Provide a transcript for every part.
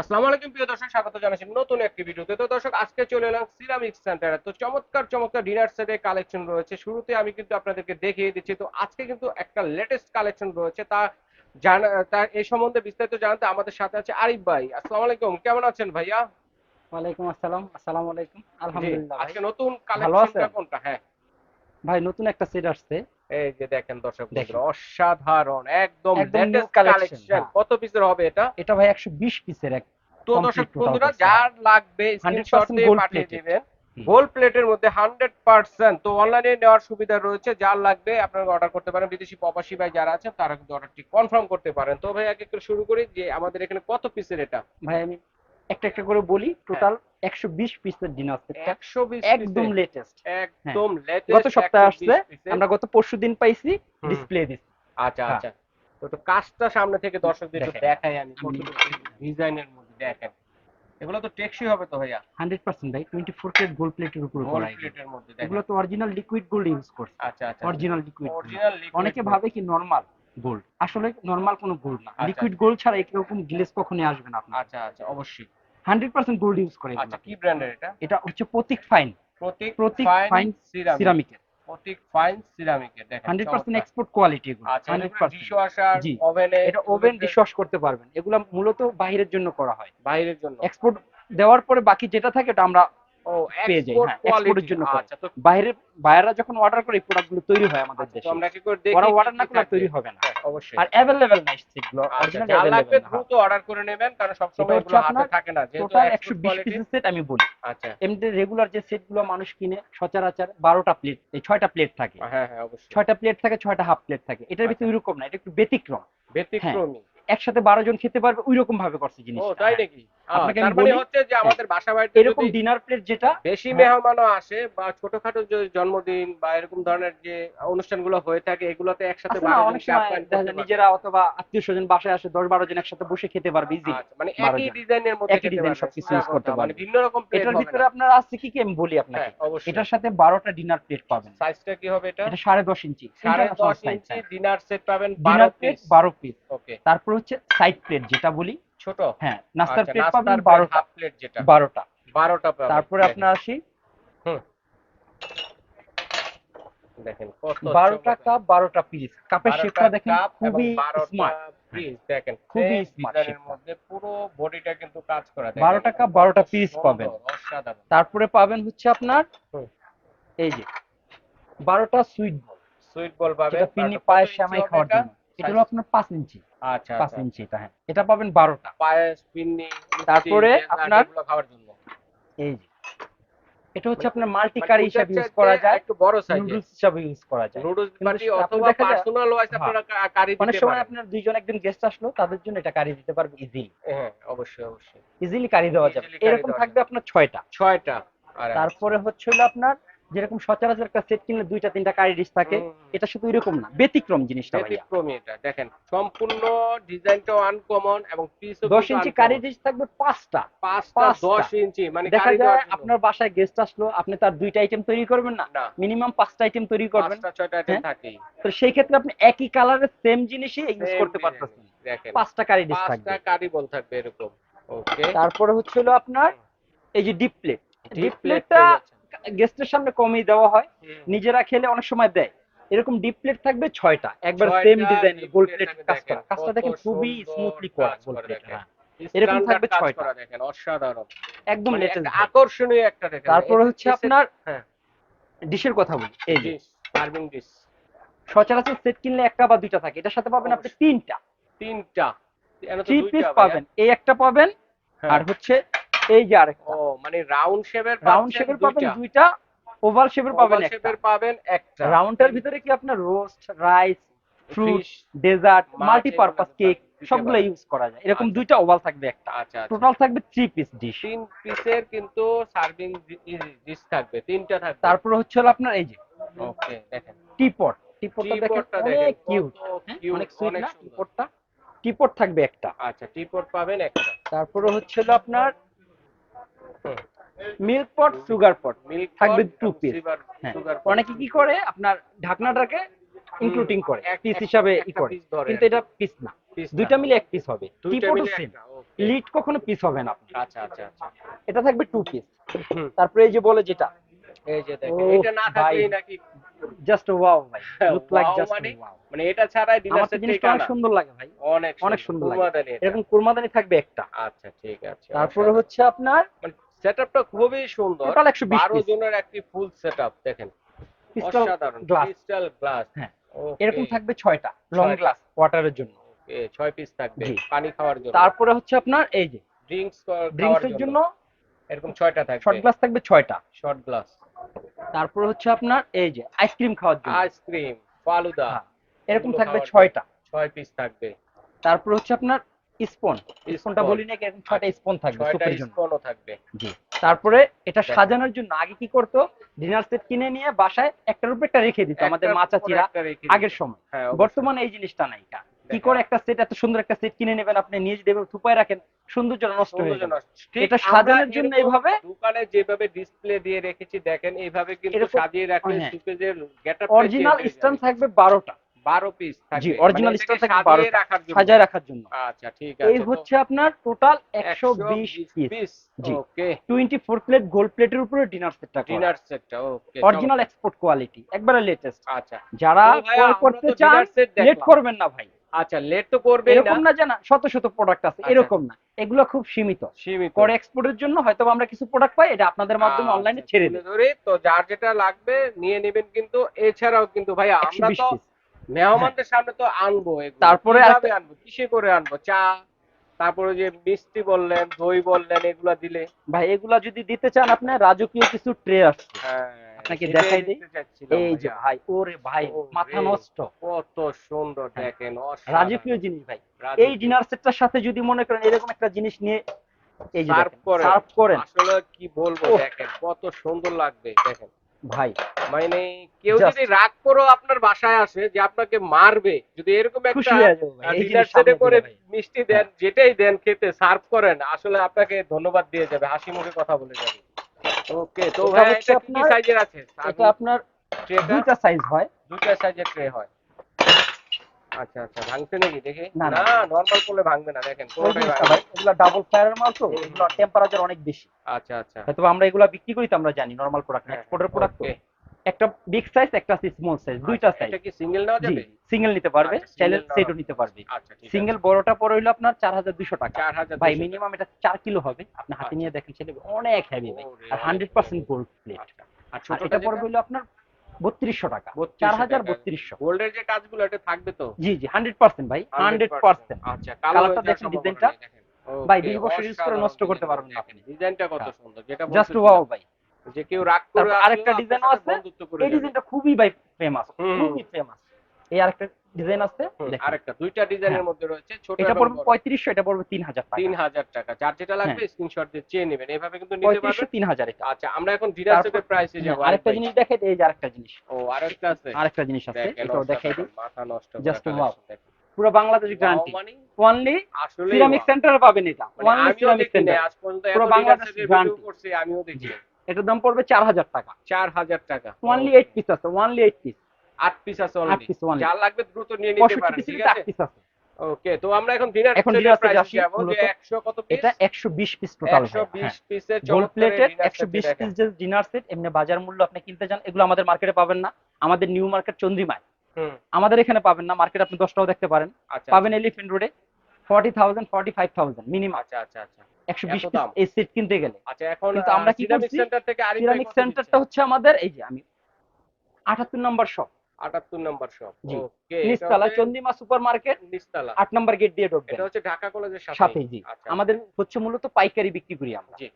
আসসালামু আলাইকুম প্রিয় দর্শক স্বাগত জানাচ্ছি নতুন একটি ভিডিওতে। তো দর্শক আজকে চলে এলাম সিরামিক সেন্টারে। তো চমৎকার চমৎকার ডিনার সেটের কালেকশন রয়েছে। শুরুতে আমি কিন্তু আপনাদেরকে দেখিয়ে দিচ্ছি তো আজকে কিন্তু একটা লেটেস্ট কালেকশন রয়েছে। তা জানা তার এই সম্বন্ধে বিস্তারিত জানতে আমাদের সাথে আছে আরিফ ভাই। আসসালামু আলাইকুম কেমন আছেন ভাইয়া? ওয়ালাইকুম আসসালাম আসসালামু আলাইকুম। আলহামদুলিল্লাহ আজকে নতুন কালেকশনটা কোনটা? হ্যাঁ। ভাই নতুন একটা সেট আসছে। এই যে দেখেন দর্শক অসাধারণ একদম লেটেস্ট কালেকশন হ্যাঁ। কত পিসের হবে এটা? এটা ভাই একশো বিশ পিসের এক তো দর্শক বন্ধুরা যার লাগবে স্ক্রিনশট দিয়ে পাঠিয়ে। দিবেন। প্লেটের মধ্যে হান্ড্রেড পার্সেন্ট তো অনলাইনে নেওয়ার সুবিধা রয়েছে যার লাগবে আপনারা অর্ডার করতে পারেন। বিদেশি প্রবাসী ভাই যারা আছে তারা কিন্তু অর্ডারটি কনফার্ম করতে পারেন। তো ভাই এক শুরু করি যে আমাদের এখানে কত পিসের এটা? ভাই আমি একটা একটা করে বলি টোটাল একশো বিশ পিসের ডিনার বিশ একদম লেটেস্ট একদম গত সপ্তাহে আসছে আমরা গত পরশু দিন পাইছি ডিসপ্লে দিচ্ছি আচ্ছা হ্যাঁ। আচ্ছা। তো কাজটা সামনে থেকে দর্শকদের একটু দেখাই আমি ডিজাইনের মধ্যে দেখেন। এগুলো তো টেকসই হবে তো ভাইয়া? হান্ড্রেড পার্সেন্ট ভাই টোয়েন্টি ফোর কেট গোল্ড প্লেটের উপর করা। প্লেটের মধ্যে দেখেন। এগুলো তো অরিজিনাল লিকুইড গোল্ড ইউজ করছে। আচ্ছা আচ্ছা অরিজিনাল লিকুইড অরিজিনাল অনেকে ভাবে কি নর্মাল গোল্ড আসলে নর্মাল কোনো গোল্ড না। আচ্ছা। লিকুইড গোল্ড ছাড়া এরকম গ্লেজ কখনোই আসবে না আপনার। আচ্ছা আচ্ছা অবশ্যই। হান্ড্রেড পার্সেন্ট গোল্ড ইউজ করে আচ্ছা কি ব্র্যান্ডের এটা? এটা হচ্ছে প্রতীক ফাইন প্রতীক প্রতীক ফাইন সিরামিকের প্রতীক ফাইন সিরামিকের দেখেন হান্ড্রেড পার্সেন্ট চমৎকার। এক্সপোর্ট কোয়ালিটি এগুলো আচ্ছা ওভেনে এটা ওভেন ডিশওয়াশ করতে পারবেন। এগুলো মূলত বাইরের জন্য করা হয়। বাইরের জন্য। এক্সপোর্ট দেওয়ার পরে বাকি যেটা থাকে ওটা আমরা পেয়ে যাই, হ্যাঁ। জন্য। আচ্ছা তো বাইরের বাইরেরা যখন অর্ডার করে প্রোডাক্টগুলো তৈরি হয় আমাদের আচ্ছা, দেশে। আমরা কি করে দেখি অর্ডার না করলে তৈরি হবে না। হ্যাঁ, অবশ্যই। আর অ্যাভেলেবেল নাই সেগুলো আচ্ছা অরিজিনাল লাগবে দ্রুত অর্ডার করে নেবেন কারণ সব সময় এগুলো হাতে থাকে না যেহেতু টোটাল একশো এক্সপোর্ট বিশ কোয়ালিটি পিসের সেট আমি বলি। আচ্ছা। এমনি রেগুলার যে সেটগুলো মানুষ কিনে সচরাচর বারোটা প্লেট এই ছয়টা প্লেট থাকে। হ্যাঁ হ্যাঁ অবশ্যই। ছয়টা প্লেট থাকে ছয়টা হাফ প্লেট থাকে। এটার ভিতরে। ওইরকম না এটা একটু ব্যতিক্রম। ব্যতিক্রমী। একসাথে বারো জন খেতে পারবে ওই রকম ভাবে করছে ও জিনিসটা। তাই হ্যাঁ। নাকি আপনাকে আমি তার মানে হচ্ছে যে আমাদের বাসা বাড়িতে এরকম ডিনার প্লেট যেটা বেশি হ্যাঁ। মেহমানও আসে বা ছোটখাটো যে জন্মদিন বা এরকম ধরনের যে অনুষ্ঠানগুলো হয়ে থাকে এগুলোতে একসাথে। নিজেরা অথবা আত্মীয় স্বজন বাসায় আসে দশ বারো জন একসাথে বসে খেতে পারবে ইজি আচ্ছা, মানে একই ডিজাইনের মধ্যে একই ডিজাইন সবকিছু use করতে মানে পারবে। ভিন্ন রকম এটার ভিতরে আপনার আছে কি কি আমি বলি আপনাকে? হ্যাঁ এটার সাথে বারোটা ডিনার প্লেট পাবেন। সাইজটা কি হবে এটা? এটা সাড়ে দশ ইঞ্চি। সাড়ে দশ ইঞ্চি ডিনার সেট পাবেন বারো পিস বারো পিস ওকে তারপর হচ্ছে সাইড প্লেট যেটা বলি ছোট? হ্যাঁ নাস্তার আচ্ছা, প্লেট পাবেন plate, বারোটা। হাফ প্লেট যেটা। বারোটা। বারোটা পাবেন। তারপরে আপনার আসি। দেখেন কত বারোটা চমৎকার। কাপ বারোটা পিস কাপের শেপটা দেখেন খুবই স্মার্ট দেখেন। খুবই। মধ্যে পুরো বডিটা কিন্তু কাজ করা। কাপ বারোটা পিস পাবেন। অসাধারণ। তারপরে পাবেন হচ্ছে আপনার এই যে বারোটা সুইট বল সুইট বল পাবেন। পায়েস শ্যামাই খাওয়ার জন্য। এটা হলো আপনার পাঁচ ইঞ্চি আচ্ছা পাঁচ আচ্ছা ইঞ্চি এটা হ্যাঁ। এটা পাবেন বারোটা। পায়েস পিন্নি তারপরে আপনার- খাওয়ার জন্য। এই এটা হচ্ছে আপনার মাল্টি মানে কারি হিসাবে ইউজ করা যায় একটু বড় সাইজের নুডলস হিসাবে ইউজ করা যায়। নুডলস পার্টি অথবা পার্সোনাল ওয়াইজ হ্যাঁ। আপনারা কা- কারি অনেক দিতে সময় আপনার দুইজন একদিন গেস্ট আসলো তাদের জন্য এটা কারি দিতে পারবে ইজিলি হ্যাঁ অবশ্যই অবশ্যই। ইজিলি কারি দেওয়া যাবে। এরকম থাকবে আপনার ছয়টা। ছয়টা। আর তারপরে হচ্ছে হলো আপনার যেরকম সচরাচর একটা সেট কিনলে দুইটা তিনটা কারি ডিশ থাকে এটা শুধু এরকম না ব্যতিক্রম জিনিসটা ব্যতিক্রমী এটা দেখেন সম্পূর্ণ ডিজাইনটাও আনকমন এবং পিসও দশ ইঞ্চি কারি ডিশ থাকবে পাঁচটা পাঁচটা পাঁচটা। দশ ইঞ্চি মানে দেখা যায় আপনার বাসায় গেস্ট আসলো আপনি তার দুইটা আইটেম তৈরি করবেন না মিনিমাম পাঁচটা আইটেম তৈরি করবেন। পাঁচটা ছয়টা আইটেম হ্যাঁ? থাকেই। তো সেই ক্ষেত্রে আপনি একই কালারের সেম জিনিসই ইউজ করতে পারতেছেন। দেখেন পাঁচটা কারি ডিশ থাকবে। পাঁচটা কারি বল থাকবে এরকম ওকে তারপরে হচ্ছে হলো আপনার এই যে ডিপ প্লেট ডিপ প্লেটটা। গেস্টের সামনে কমই দেওয়া হয়। নিজেরা খেলে অনেক সময় দেয়। এরকম ডিপ প্লেট থাকবে ছয়টা। একবার same design deep gold plate কাজ দেখেন, করা কাজটা দেখেন খুবই স্মুথলি করা করা প্লেট। এরকম থাকবে ছয়টা। দেখেন অসাধারণ। একদম মানে লেটেস্ট আকর্ষণীয় একটা দেখেন। তারপরে হচ্ছে আপনার হ্যাঁ। ডিশের কথা বলি। এই যে। সার্ভিং ডিশ সচরাচর সেট কিনলে একটা বা দুইটা থাকে। এটার সাথে পাবেন আপনি তিনটা। তিনটা। থ্রি দুইটা পিস পাবেন। এই একটা পাবেন। হ্যাঁ। আর হচ্ছে এই যে আরেকটা। ও মানে রাউন্ড শেপের রাউন্ড শেপের পাবেন দুইটা। ওভাল শেপের পাবেন একটা। শেপের পাবেন একটা। রাউন্ডটার ভিতরে কি আপনার roast rice fruit dessert multipurpose cake সবগুলো ইউজ করা যায়। এরকম আচ্ছা। দুইটা ওভাল থাকবে একটা। আচ্ছা আচ্ছা। টোটাল থাকবে থ্রি পিস ডিশ তিন পিসের কিন্তু সার্ভিং ডিশ থাকবে তিনটা থাকবে। তারপরে হচ্ছে হলো আপনার এই যে। ওকে দেখেন। টিপট টিপটটা দেখেন অনেক কিউট অনেক সুইট না টিপটটা টিপট থাকবে একটা। আচ্ছা টিপট পাবেন একটা। তারপরে হচ্ছে হলো আপনার মিল্ক পট সুগার পট থাকবে টু piece। হ্যাঁ। অনেকে কি করে আপনার ঢাকনাটাকে ইনক্লুডিং করে পিস হিসাবে ই করে। কিন্তু এটা পিস না। দুইটা মিলে এক পিস হবে। টিপটও সেম লিড কখনো পিস হবে না। আচ্ছা আচ্ছা আচ্ছা। এটা থাকবে টু পিস। তারপরে এই যে বলে যেটা। এই যে দেখেন এটা না থাকলে নাকি জাস্ট ওয়াও ভাই। Look like just? ওয়াও মানে এটা ছাড়াই আমার সেট জিনিসটা অনেক সুন্দর লাগে ভাই। অনেক অনেক সুন্দর লাগে। এরকম কুরমাদানি থাকবে একটা। আচ্ছা ঠিক আছে তারপরে হচ্ছে আপনার মানে সেটআপটা খুবই সুন্দর। টোটাল একশো 12 জনের একটি ফুল সেটআপ দেখেন। অসাধারণ। গ্লাস ক্রিস্টাল গ্লাস হ্যাঁ। এরকম থাকবে ছয়টা। লং গ্লাস ওয়াটারের জন্য। 6 পিস থাকবে। পানি খাওয়ার জন্য। তারপরে হচ্ছে আপনার এই যে। ড্রিঙ্কস ড্রিঙ্কস এর জন্য। এরকম 6টা থাকবে। শর্ট গ্লাস থাকবে ছয়টা। শর্ট গ্লাস তারপরে হচ্ছে আপনার এই যে আইসক্রিম খাওয়ার জন্য। আইসক্রিম ফালুদা হ্যাঁ, এরকম থাকবে ছয়টা। 6 পিস থাকবে। তারপর হচ্ছে আপনার স্পন। স্পনটা বলি না কি, এরকম ছয়টা স্পন থাকবে সুপের জন্য। স্পনও থাকবে। জি। তারপরে এটা সাজানোর জন্য আগে কি করতো? ডিনার সেট কিনে নিয়ে বাসায় একটার উপর একটা রেখে দিত আমাদের একটার মা উপর চাচিরা একটা রেখে আগের সময়। হ্যাঁ। বর্তমানে এই জিনিসটা নাই কা। করে একটা সেট এত সুন্দর একটা সেট কিনে নেবেন আপনি নিজ দেবে থুপায় রাখেন সৌন্দর্য নষ্ট হয়ে যাবে। এটা সাজানোর জন্য এইভাবে দোকানে যেভাবে ডিসপ্লে দিয়ে রেখেছি দেখেন এইভাবে কিন্তু সাজিয়ে রাখলে। সুপেজের গেটআপ অরিজিনাল স্ট্যান্ড থাকবে বারোটা। 12 পিস থাকবে। জি, original মানে থাকবে সাজিয়ে 12টা। রাখার জন্য। সাজায় রাখার জন্য। আচ্ছা ঠিক এই হচ্ছে আপনার টোটাল একশো বিশ piece ji. Okay plate gold প্লেটের উপরে ডিনার সেটটা ডিনার সেটটা ওকে অরিজিনাল এক্সপোর্ট কোয়ালিটি একবারে লেটেস্ট আচ্ছা। যারা করতে চান লেট করবেন না ভাই। আচ্ছা লেট তো করবে এরকম না। জানা শত শত প্রোডাক্ট আছে আচ্ছা। এরকম না। এগুলো খুব সীমিত। সীমিত। পরে এক্সপোর্টের জন্য হয়তো আমরা কিছু প্রোডাক্ট পাই এটা আপনাদের মাধ্যমে আচ্ছা, অনলাইনে ছেড়ে দিই। ধরে। তো যার যেটা লাগবে নিয়ে নেবেন কিন্তু এছাড়াও কিন্তু ভাই আমরা তো মেহমানদের সামনে তো আনব এগুলো। তারপরে আনব? কিসে করে আনব? চা তারপরে যে মিষ্টি বললেন দই বললেন এগুলা দিলে। ভাই এগুলা যদি দিতে চান আপনি রাজকীয় কিছু ট্রে আসছে। হ্যাঁ, আপনাকে দেখাই দিই। এই যে ভাই ওরে ভাই মাথা নষ্ট। কত সুন্দর। দেখেন রাজকীয় জিনিস ভাই। এই ডিনার সেটটার সাথে যদি মনে করেন এরকম একটা জিনিস নিয়ে এই যে সার্ভ করেন। আসলে কি বলব দেখেন কত সুন্দর লাগবে দেখেন। ভাই মানে কেউ যদি রাগ করেও আপনার বাসায় আসে যে আপনাকে মারবে যদি এরকম একটা ডিনার সেটে করে মিষ্টি দেন যেটাই দেন খেতে সার্ভ করেন আসলে আপনাকে ধন্যবাদ দিয়ে যাবে হাসি মুখে কথা বলে যাবে। ওকে তো ভাই এটা কি সাইজের আছে? এটা আপনার দুইটা সাইজ হয় দুইটা সাইজের ট্রে হয়। আচ্ছা আচ্ছা ভাঙছে নাকি? দেখে। না। নরমাল করলে ভাঙবে না দেখেন। এগুলা ডাবল ফায়ারের মাল তো এগুলো টেম্পারেচার অনেক বেশি। আচ্ছা আচ্ছা। হয়তো আমরা এগুলা বিক্রি করি তো আমরা জানি নরমাল প্রোডাক্ট এক্সপোর্টের প্রোডাক্ট। একটা বিগ সাইজ একটা স্মল সাইজ দুইটা আচ্ছা, সাইজ এটা কি সিঙ্গেল যাবে? সিঙ্গেল নিতে পারবে আচ্ছা, চাইলে সেটও নিতে পারবে। আচ্ছা সিঙ্গেল বড়টা পরে হইল আপনার চার হাজার দুশো টাকা। চার হাজার ভাই মিনিমাম এটা কিলো হবে। আপনি হাতে আচ্ছা। নিয়ে দেখেন ছেলে অনেক হেভি ভাই। আর অনেক হান্ড্রেড পার্সেন্ট গোল্ড প্লেট আর ছোটটা পড়বে হলো আপনার বত্রিশশো টাকা। চার হাজার বত্রিশশো। গোল্ডের যে কাজগুলো এটা থাকবে তো? জি জি হান্ড্রেড পার্সেন্ট ভাই হান্ড্রেড পার্সেন্ট আচ্ছা কালারটা দেখেন, ডিজাইনটা? ভাই, বিশ বছর use করে নষ্ট করতে পারবেন না আপনি। ডিজাইনটা কত হ্যাঁ। সুন্দর যেটা জাস্ট ওয়াও ভাই। যে কেউ রাগ করে আরেকটা সাথে আছে। এই ডিজাইনটা খুবই ভাই ফেমাস খুবই ফেমাস এই আরেকটা ডিজাইন আছে আরেকটা দুইটা ডিজাইনের হ্যাঁ। মধ্যে রয়েছে ছোট এটা পড়বে বড়। পঁয়ত্রিশশো এটা পড়বে তিন হাজার টাকা। তিন হাজার টাকা যার যেটা লাগবে হ্যাঁ। স্ক্রিনশট দিয়ে চেয়ে নেবেন এভাবে কিন্তু নিতে পারবেন। আচ্ছা আমরা এখন সেটের প্রাইসে যাব হ্যাঁ, আরেকটা জিনিস দেখাই দিই, এই যে আরেকটা জিনিস। ও আরেকটা আছে। আরেকটা জিনিস আছে এটাও দেখাই দিই। মাথা নষ্ট wow. দেখেন। পুরো বাংলাদেশ গ্যারান্টি আসলে সিরামিক সেন্টারে পাবেন এটা। আমিও সিরামিক সেন্টার পুরো বাংলাদেশ করছি আমিও দেখি। এটার দাম পড়বে চার হাজার টাকা। চার হাজার টাকা। ওয়ানলি এইট পিস আছে ওয়ানলি এইট পিস আট পিস আছে আট পিস যার লাগবে দ্রুত নিয়ে নিতে পারেন ঠিক আছে? পিস আছে। ওকে তো আমরা এখন ডিনার এখন set প্রাইসে যাব যে 100 কত পিস এটা একশো বিশ পিস টোটাল 120 পিসের চমৎকার প্লেটেড dinner একশো set বিশ দেখেন। পিস যে ডিনার সেট এমনি বাজার মূল্য আপনি কিনতে যান এগুলো আমাদের মার্কেটে পাবেন না। আমাদের নিউ মার্কেট চন্দ্রিমায়। আমাদের এখানে পাবেন না মার্কেট আপনি দশটাও দেখতে পারেন। আচ্ছা পাবেন এলিফেন্ট রোডে forty thousand forty five thousand minimum আচ্ছা আচ্ছা আচ্ছা। একশো বিশ এত পিস দাম? এই সেট কিনতে গেলে। আচ্ছা এখন কিন্তু আমরা কি করছি? সেন্টার থেকে আরিফ ভাই সিরামিক সেন্টারটা হচ্ছে আমাদের এই যে আমি আটাত্তর নম্বর শপ 78 নম্বর শপ ওকে নিচতলা চন্দিমা সুপার মার্কেট নিচতলা। আট নম্বর গেট দিয়ে ঢুকবেন। এটা হচ্ছে ঢাকা কলেজের সাথে সাথে জি। আমাদের হচ্ছে মূলত পাইকারি বিক্রি করি আমরা। জি।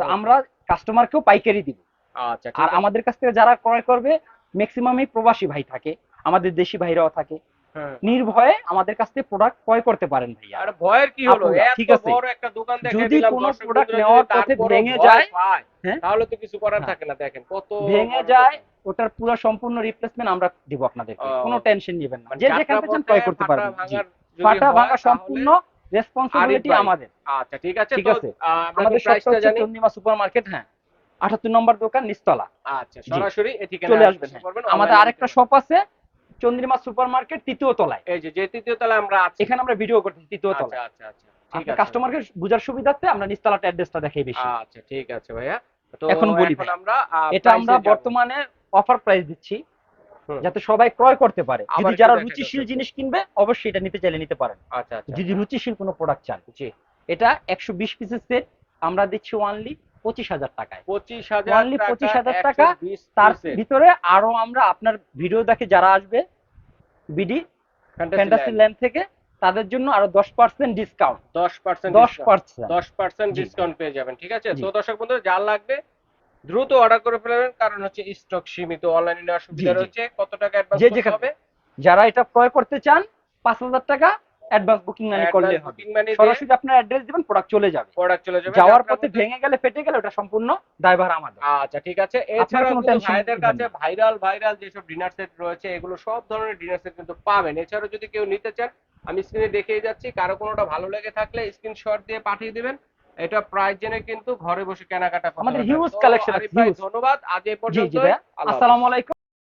তো আমরা কাস্টমারকেও পাইকারি দিব। আচ্ছা আর আমাদের কাছ থেকে যারা ক্রয় করবে ম্যাক্সিমামই প্রবাসী ভাই থাকে আমাদের দেশি ভাইরাও থাকে। নির্ভয়ে আমাদের কাছ থেকে প্রোডাক্ট ক্রয় করতে পারেন ভাইয়া। আর ভয়ের কি হলো? এত ঠিক আছে। বড় একটা দোকান দেখে যদি কোনো দর্শক নেওয়ার পথে ভেঙে যায়, হ্যাঁ? তাহলে তো কিছু করার হ্যাঁ। থাকে না। দেখেন কত ভেঙে যায় ওটার পুরো সম্পূর্ণ রিপ্লেসমেন্ট আমরা দিব আপনাদেরকে। কোনো টেনশন নেবেন না। মানে যে যেখান থেকে চান ক্রয় করতে পারবেন। ফাটা ভাঙা সম্পূর্ণ রেসপন্সিবিলিটি আমাদের। আচ্ছা ঠিক আছে ঠিক আছে। আমাদের প্রাইসটা জানি। চন্দিমা সুপার মার্কেট হ্যাঁ। আটাত্তর নম্বর দোকান নিচতলা। আচ্ছা সরাসরি চলে আসবেন হ্যাঁ। আমাদের আরেকটা শপ আছে চন্দ্রিমা সুপার মার্কেট তৃতীয় তলায়। এই যে তৃতীয় তলায় আমরা আছি। এখানে আমরা ভিডিও করতেছি তৃতীয় আচ্ছা তলায়। আচ্ছা আচ্ছা ঠিক আছে। কাস্টমারকে বোঝার সুবিধার্থে আমরা নিচতলাটা অ্যাড্রেসটা দেখাই বেশি। আচ্ছা ঠিক আছে ভাইয়া। তো এখন বলি এখন আমরা এটা আমরা বর্তমানে অফার প্রাইস দিচ্ছি যাতে সবাই ক্রয় করতে পারে। যদি যারা রুচিশীল জিনিস কিনবে অবশ্যই এটা নিতে চাইলে নিতে পারেন। আচ্ছা আচ্ছা যদি রুচিশীল কোনো প্রোডাক্ট চান জি। এটা একশো বিশ পিসের সেট আমরা দিচ্ছি ওয়ানলি পঁচিশ হাজার টাকায়। পঁচিশ হাজার টাকা, 25,000 টাকা, তার ভিতরে আরও আমরা আপনার ভিডিও দেখে যারা আসবে বিডি ফ্যান্টাসি ল্যান্ড থেকে তাদের জন্য আরও দশ পার্সেন্ট ডিসকাউন্ট 10% দশ পার্সেন্ট 10% জি। ডিসকাউন্ট পেয়ে যাবেন ঠিক আছে? তো দর্শক বন্ধুরা যার লাগবে দ্রুত অর্ডার করে ফেলবেন কারণ হচ্ছে স্টক সীমিত অনলাইনে নেওয়ার সুবিধা জি, জি। রয়েছে। কত টাকা অ্যাডভান্স যে হবে? যারা এটা ক্রয় করতে চান পাঁচ হাজার টাকা অ্যাডভান্স বুকিং মানি করলে হবে। সরাসরি আপনার অ্যাড্রেস দিবেন প্রোডাক্ট চলে যাবে। প্রোডাক্ট চলে যাবে যাওয়ার পথে ভেঙে গেলে ফেটে গেলে ওটা সম্পূর্ণ দায়ভার আমাদের। আচ্ছা ঠিক আছে। এছাড়াও কোনো কিন্তু ভাইদের কাছে ভাইরাল ভাইরাল যেসব ডিনার সেট রয়েছে এগুলো সব ধরনের ডিনার সেট কিন্তু পাবেন। এছাড়াও যদি কেউ নিতে চান আমি স্ক্রিনে দেখিয়ে যাচ্ছি কারও কোনোটা ভালো লেগে থাকলে স্ক্রিনশট দিয়ে পাঠিয়ে দিবেন। এটা প্রাইস জেনে কিন্তু ঘরে বসে কেনাকাটা আমাদের তো collection আছে। ধন্যবাদ। আজ এই পর্যন্ত আসসালামু আলাইকুম।